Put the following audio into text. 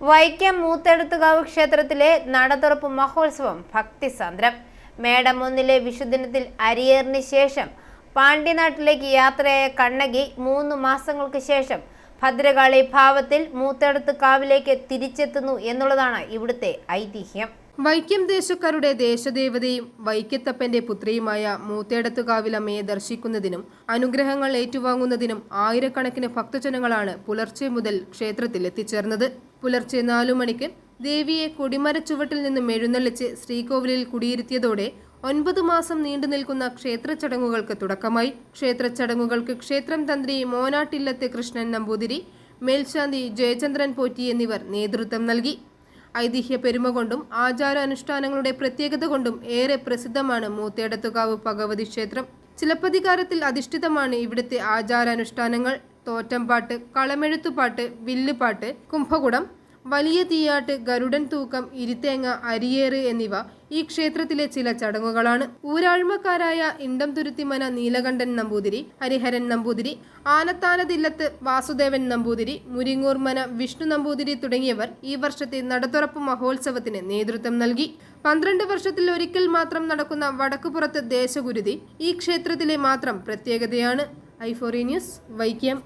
വൈക്കം മൂത്തെടുത്തുകാവ് ക്ഷേത്രത്തിലെ നടതുറപ്പ് മഹോത്സവം ഭക്തിസാന്ദ്രം. മേടം ഒന്നിലെ വിഷുദിനത്തിൽ അരിയേറിന് ശേഷം പാണ്ഡ്യനാട്ടിലേക്ക് യാത്രയായ കണ്ണകി മൂന്ന് മാസങ്ങൾക്ക് ശേഷം ഭദ്രകാളി ഭാവത്തിൽ മൂത്തെടുത്ത് കാവിലേക്ക് തിരിച്ചെത്തുന്നു എന്നുള്ളതാണ് ഇവിടുത്തെ ഐതിഹ്യം. വൈക്കം ദേശക്കാരുടെ ദേശദേവതയും വൈക്കത്തപ്പന്റെ പുത്രിയുമായ മൂത്തേടത്തുകാവിലമ്മയെ ദർശിക്കുന്നതിനും അനുഗ്രഹങ്ങൾ ഏറ്റുവാങ്ങുന്നതിനും ആയിരക്കണക്കിന് ഭക്തജനങ്ങളാണ് പുലർച്ചെ മുതൽ ക്ഷേത്രത്തിൽ എത്തിച്ചേർന്നത്. പുലർച്ചെ നാലു മണിക്ക് ദേവിയെ കൊടിമരച്ചുവട്ടിൽ നിന്നും എഴുന്നള്ളിച്ച് ശ്രീകോവിലിൽ കുടിയിരുത്തിയതോടെ ഒൻപത് മാസം നീണ്ടു നിൽക്കുന്ന ക്ഷേത്ര ചടങ്ങുകൾക്ക് തുടക്കമായി. ക്ഷേത്ര ചടങ്ങുകൾക്ക് ക്ഷേത്രം തന്ത്രി മോനാട്ടില്ലത്ത് കൃഷ്ണൻ നമ്പൂതിരി മേൽശാന്തി ജയചന്ദ്രൻ പോറ്റി എന്നിവർ നേതൃത്വം നൽകി. ഐതിഹ്യ പെരുമ കൊണ്ടും ആചാരാനുഷ്ഠാനങ്ങളുടെ പ്രത്യേകത കൊണ്ടും ഏറെ പ്രസിദ്ധമാണ് മൂത്തേടത്തുകാവ് ഭഗവതി ക്ഷേത്രം. ചിലപ്പതികാരത്തിൽ അധിഷ്ഠിതമാണ് ഇവിടുത്തെ ആചാരാനുഷ്ഠാനങ്ങൾ. തോറ്റംപാട്ട് കളമെഴുത്തുപാട്ട് വില്ലുപാട്ട് കുംഭകുടം വലിയ തീയാട്ട് ഗരുഡൻ തൂക്കം ഇരുത്തേങ്ങ അരിയേറ് എന്നിവ ഈ ക്ഷേത്രത്തിലെ ചില ചടങ്ങുകളാണ്. ഊരാഴ്മക്കാരായ ഇണ്ടം തുരുത്തിമന നീലകണ്ഠൻ നമ്പൂതിരി ഹരിഹരൻ നമ്പൂതിരി ആനത്താനതില്ലത്ത് വാസുദേവൻ നമ്പൂതിരി മുരിങ്ങൂർമന വിഷ്ണു നമ്പൂതിരി തുടങ്ങിയവർ ഈ വർഷത്തെ നടത്തുറപ്പ് മഹോത്സവത്തിന് നേതൃത്വം നൽകി. പന്ത്രണ്ട് വർഷത്തിൽ ഒരിക്കൽ മാത്രം നടക്കുന്ന വടക്കുപുറത്ത് ദേശഗുരുതി ഈ ക്ഷേത്രത്തിലെ മാത്രം പ്രത്യേകതയാണ്. ഐഫോറി ന്യൂസ് വൈക്കം.